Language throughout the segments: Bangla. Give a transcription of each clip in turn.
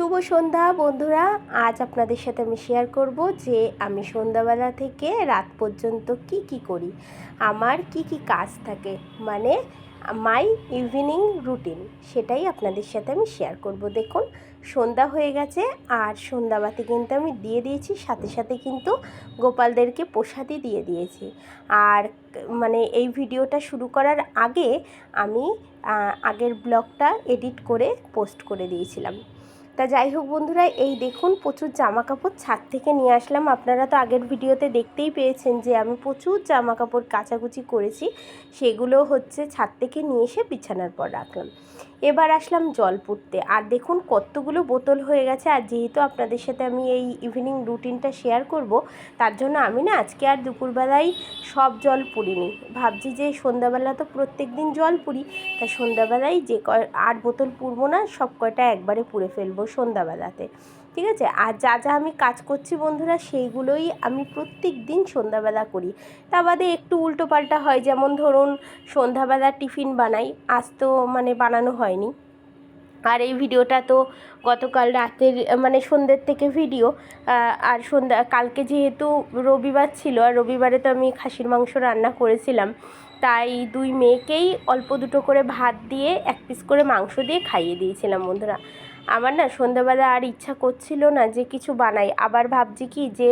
শুভ সন্ধ্যা বন্ধুরা। আজ আপনাদের সাথে আমি শেয়ার করব যে আমি সন্ধ্যাবেলা থেকে রাত পর্যন্ত কি কি করি। আমার কি কি কাজ থাকে। মানে মাই ইভিনিং রুটিন সেটাই আপনাদের সাথে আমি শেয়ার করব। দেখুন, সন্ধ্যা হয়ে গেছে আর সন্ধ্যাবাতি কিন্তু আমি দিয়ে দিয়েছি, সাথে সাথে কিন্তু গোপালদেরকে প্রসাদই দিয়ে দিয়েছি। আর মানে এই ভিডিওটা শুরু করার আগে আমি আগের ব্লগটা এডিট করে পোস্ট করে দিয়েছিলাম। তা যাই হোক বন্ধুরা, এই দেখুন প্রচুর জামা কাপড় ছাদ থেকে নিয়ে আসলাম। আপনারা তো আগের ভিডিওতে দেখতেই পেয়েছেন যে আমি প্রচুর জামা কাপড় কাচাকুচি করেছি। সেগুলো হচ্ছে ছাদ থেকে নিয়ে এসে বিছানার পর রাখলাম। এবার আসলাম জল পুড়তে। আর দেখুন কতগুলো বোতল হয়ে গেছে। আর যেহেতু আপনাদের সাথে আমি এই ইভিনিং রুটিনটা শেয়ার করব, তার জন্য আমি না আজকে আর দুপুরবেলায় সব জল পুড়িনি। ভাবছি যে সন্ধ্যাবেলা তো প্রত্যেক দিন জল পুড়ি, তা সন্ধ্যাবেলায় যে কয় আট বোতল পুড়বো না, সব কয়টা একবারে পুড়ে ফেলব সন্ধ্যাবেলাতে। ঠিক আছে? আর যা যা আমি কাজ করছি বন্ধুরা, সেইগুলোই আমি প্রত্যেক দিন সন্ধ্যাবেলা করি। তা বাদে একটু উল্টো পাল্টা হয়, যেমন ধরুন সন্ধ্যাবেলা টিফিন বানাই, আজ তো মানে বানানো হয়নি। আর এই ভিডিওটা তো গতকাল রাতের মানে সন্ধ্যের থেকে ভিডিও আর সন্ধ্যা, কালকে যেহেতু রবিবার ছিল, আর রবিবারে তো আমি খাসির মাংস রান্না করেছিলাম, তাই দুই মেয়েকেই অল্প দুটো করে ভাত দিয়ে এক পিস করে মাংস দিয়ে খাইয়ে দিয়েছিলাম বন্ধুরা। আমার না সন্ধ্যাবেলা আর ইচ্ছা করছিল না যে কিছু বানাই। আবার ভাবছি কি যে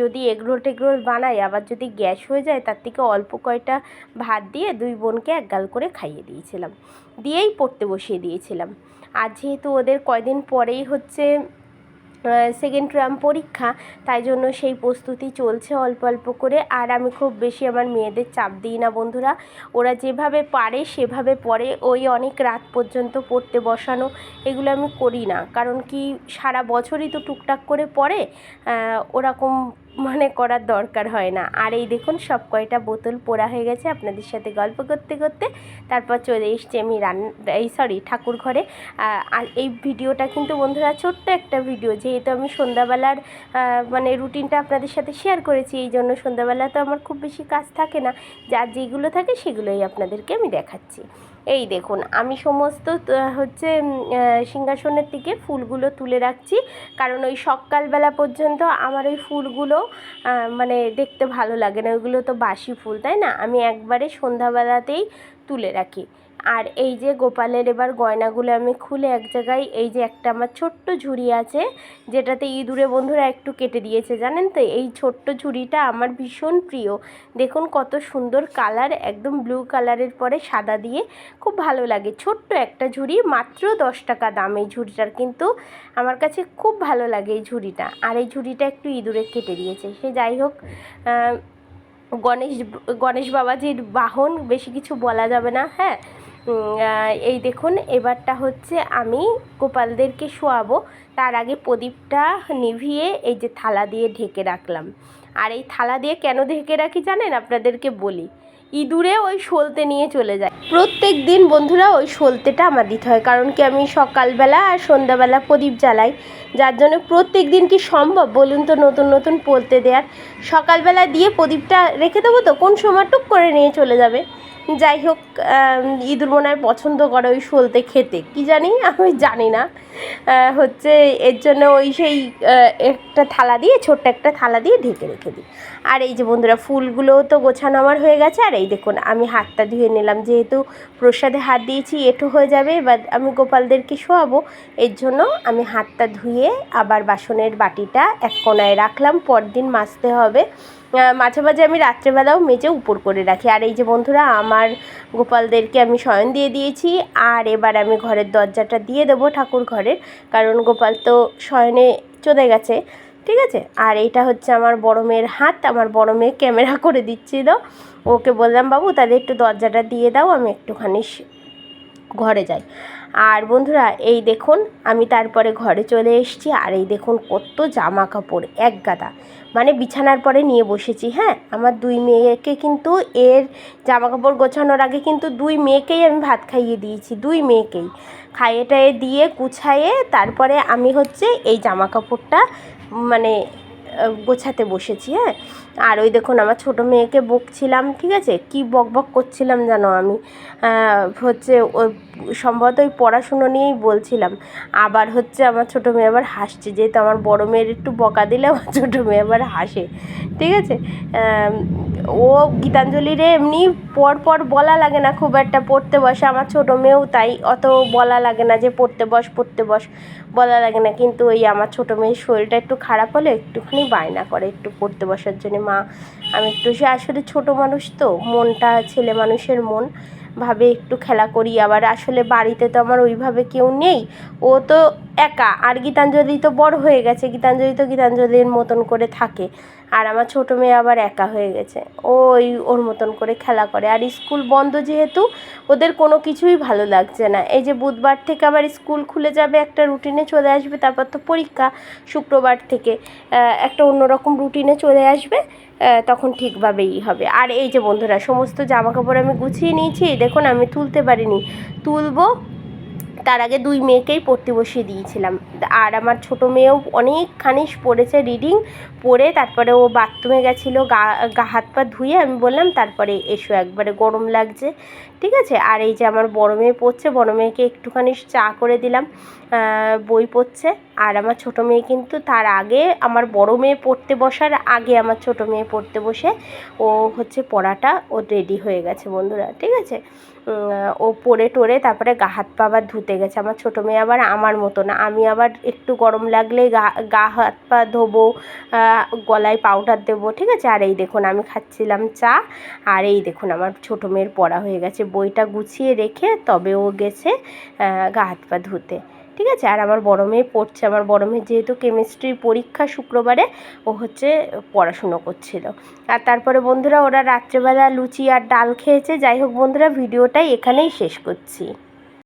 যদি এগরোল টেগরোল বানাই, আবার যদি গ্যাস হয়ে যায়, তার থেকে অল্প কয়টা ভাত দিয়ে দুই বোনকে এক গাল করে খাইয়ে দিয়েছিলাম। দিয়েই পড়তে বসিয়ে দিয়েছিলাম। আর যেহেতু ওদের কয়দিন পরেই হচ্ছে সেকেন্ড টার্ম পরীক্ষা, তাই জন্য সেই প্রস্তুতি চলছে অল্প অল্প করে। আর আমি খুব বেশি আমার মেয়েদের চাপ দিই না বন্ধুরা। ওরা যেভাবে পারে সেভাবে পড়ে। ওই অনেক রাত পর্যন্ত পড়তে বসানো, এগুলো আমি করি না। কারণ কি সারা বছরই তো টুকটাক করে পড়ে ওরকম মানে করার দরকার হয় না। আর এই দেখুন, সব কয়টা বোতল পোড়া হয়ে গেছে। আপনাদের সাথে গল্প করতে করতে তারপর চলে এসছি আমি রান, এই সরি, ঠাকুর ঘরে। আর এই ভিডিওটা কিন্তু বন্ধুরা ছোট্ট একটা ভিডিও। যেহেতু আমি সন্ধ্যাবেলার মানে রুটিনটা আপনাদের সাথে শেয়ার করেছি, এই জন্য সন্ধ্যাবেলা তো আমার খুব বেশি কাজ থাকে না। যার যেগুলো থাকে সেগুলোই আপনাদেরকে আমি দেখাচ্ছি। এই দেখুন, আমি সমস্ত হচ্ছে সিংহাসনের দিকে ফুলগুলো তুলে রাখছি। কারণ ওই সকালবেলা পর্যন্ত আমার ওই ফুলগুলো মানে দেখতে ভালো লাগে না। ওইগুলো তো বাসি ফুল, তাই না? আমি একবারে সন্ধ্যাবেলাতেই তুলে রাখি। আর এই যে গোপালের এবার গয়নাগুলো আমি খুলে এক জায়গায়, এই যে একটা আমার ছোট্ট ঝুড়ি আছে, যেটাতে ইঁদুরে বন্ধুরা একটু কেটে দিয়েছে, জানেন তো? এই ছোট্ট ঝুড়িটা আমার ভীষণ প্রিয়। দেখুন কত সুন্দর কালার, একদম ব্লু কালারের পরে সাদা দিয়ে খুব ভালো লাগে। ছোট্ট একটা ঝুড়ি, মাত্র দশ টাকা দাম এই ঝুড়িটার, কিন্তু আমার কাছে খুব ভালো লাগে এই ঝুড়িটা। আর এই ঝুড়িটা একটু ইঁদুরে কেটে দিয়েছে। সে যাই হোক গণেশ গণেশ বাবাজির বাহন, বেশি কিছু বলা যাবে না হ্যাঁ? এই দেখুন, এবারটা হচ্ছে আমি গোপালদেরকে শোয়াবো। তার আগে প্রদীপটা নিভিয়ে এই যে থালা দিয়ে ঢেকে রাখলাম। আর এই থালা দিয়ে কেন ঢেকে রাখি জানেন? আপনাদেরকে বলি। ইঁদুরে ওই সলতে নিয়ে চলে যায়। প্রত্যেক দিন বন্ধুরা ওই সলতেটা আমার দিতে হয়। কারণ কি, আমি সকালবেলা আর সন্ধ্যাবেলা প্রদীপ জ্বালাই। যার জন্য প্রত্যেক দিন কি সম্ভব? বলুন তো, নতুন নতুন পলতে দেওয়ার সকালবেলা দিয়ে প্রদীপটা রেখে দেবো তো? কোন সময় টুক করে নিয়ে চলে যাবে? যাই হোক ইঁদুর মনে পছন্দ করে ওই সলতে খেতে। কি জানি? আমি জানি না। হচ্ছে এর জন্য ওই সেই একটা থালা দিয়ে, ছোট্ট একটা থালা দিয়ে ঢেকে রেখে দিই। আর এই যে বন্ধুরা, ফুলগুলোও তো গোছানো আমার হয়ে গেছে। আর এই দেখুন, আমি হাতটা ধুয়ে নিলাম। যেহেতু প্রসাদে হাত দিয়েছি, এঁটো হয়ে যাবে, এবার আমি গোপালদেরকে শোয়াবো। এর জন্য আমি হাতটা ধুয়ে আবার বাসনের বাটিটা এক কোনায় রাখলাম। পরদিন মাজতে হবে। মাঝে মাঝে আমি রাত্রেবেলাও মেজে উপর করে রাখি। আর এই যে বন্ধুরা, আমার গোপালদেরকে আমি শয়ন দিয়ে দিয়েছি, আর এবার আমি ঘরের দরজাটা দিয়ে দেবো ঠাকুর ঘরের, কারণ গোপাল তো শয়নে চলে গেছে, ঠিক আছে? আর এটা হচ্ছে আমার বড় মেয়ের হাত, আমার বড় মেয়ে ক্যামেরা করে দিচ্ছিল। ওকে বললাম, বাবু, তাহলে একটু দরজাটা দিয়ে দাও, আমি একটুখানি ঘরে যাই। আর বন্ধুরা, এই দেখুন, আমি তারপরে ঘরে চলে এসেছি, আর এই দেখুন কত জামা কাপড় এক গাদা। মানে বিছানার পরে নিয়ে বসেছি হ্যাঁ? আমার দুই মেয়েকে কিন্তু এর জামা কাপড় গোছানোর আগে কিন্তু দুই মেয়েকেই আমি ভাত খাইয়ে দিয়েছি, দুই মেয়েকেই। খাইয়ে টাইয়ে দিয়ে গুছাইয়ে তারপরে আমি হচ্ছে এই জামা কাপড়টা মানে গোছাতে বসেছি হ্যাঁ? আর ওই দেখুন, আমার ছোটো মেয়েকে বকছিলাম, ঠিক আছে? কি বক বক করছিলাম জানো আমি? হচ্ছে সম্ভবত ওই পড়াশুনো নিয়েই বলছিলাম। আবার হচ্ছে আমার ছোটো মেয়ে আবার হাসছে, যেহেতু আমার বড় মেয়ের একটু বকা দিলে আমার ছোটো মেয়ে আবার হাসে, ঠিক আছে? ও গীতাঞ্জলিরে এমনি পর পর বলা লাগে না খুব একটা, পড়তে বসে। আমার ছোটো মেয়েও তাই, অত বলা লাগে না যে পড়তে বস পড়তে বস, বলা লাগে না। কিন্তু ওই আমার ছোটো মেয়ের শরীরটা একটু খারাপ হলে একটুখানি বায়না করে একটু পড়তে বসার জন্য। মা, আমি একটু সে আসলে ছোটো মানুষ তো, মনটা ছেলে মানুষের মন। ভাবে একটু খেলা করি। আবার আসলে বাড়িতে তো আমার ওইভাবে কেউ নেই। ও তো একা। আর গীতাঞ্জলি তো বড় হয়ে গেছে, গীতাঞ্জলি তো গীতাঞ্জলির মতন করে থাকে। আর আমার ছোটো মেয়ে আবার একা হয়ে গেছে, ওই ওর মতন করে খেলা করে। আর স্কুল বন্ধ যেহেতু, ওদের কোনো কিছুই ভালো লাগছে না। এই যে বুধবার থেকে আবার স্কুল খুলে যাবে একটা রুটিনে চলে আসবে, তারপর তো পরীক্ষা শুক্রবার থেকে একটা অন্যরকম রুটিনে চলে আসবে তখন ঠিকভাবেই হবে। আর এই যে বন্ধুরা, সমস্ত জামা কাপড় আমি গুছিয়ে নিয়েছি, দেখুন আমি তুলতে পারিনি। তুলবো তার আগে দুই মেয়েকেই পড়তে বসিয়ে দিয়েছিলাম। আর আমার ছোটো মেয়েও অনেকখানি পড়েছে রিডিং পড়ে তারপরে ও বাথরুমে গেছিল, গা গা, হাত পা ধুয়ে আমি বললাম, তারপরে এসো একবারে, গরম লাগছে। ঠিক আছে? আর এই যে আমার বড় মেয়ে পড়ছে, বড় মেয়েকে একটুখানি চা করে দিলাম বই পড়ছে। আর আমার ছোটো মেয়ে কিন্তু তার আগে আমার বড় মেয়ে পড়তে বসার আগে আমার ছোটো মেয়ে পড়তে বসে ও হচ্ছে পড়াটা ও রেডি হয়ে গেছে বন্ধুরা। ঠিক আছে? ও পরে টোরে তারপরে গা হাত পা আবার ধুতে গেছে। আমার ছোটো মেয়ে আবার আমার মতো না। আমি আবার একটু গরম লাগলে গা গা হাত পা ধোবো গলায় পাউডার দেবো, ঠিক আছে? আর এই দেখুন, আমি খাচ্ছিলাম চা। আর এই দেখুন, আমার ছোটো মেয়ের পড়া হয়ে গেছে। বইটা গুছিয়ে রেখে তবে ও গেছে গা হাত পা ধুতে। ঠিক আছে? আর আমার বড় মেয়ে পড়ছে। আমার বড় মেয়ে যেহেতু কেমিস্ট্রির পরীক্ষা শুক্রবারে, ও হচ্ছে পড়াশুনো করছিল। আর তারপরে বন্ধুরা, ওরা রাত্রেবেলা লুচি আর ডাল খেয়েছে। যাই হোক বন্ধুরা, ভিডিওটাই এখানেই শেষ করছি।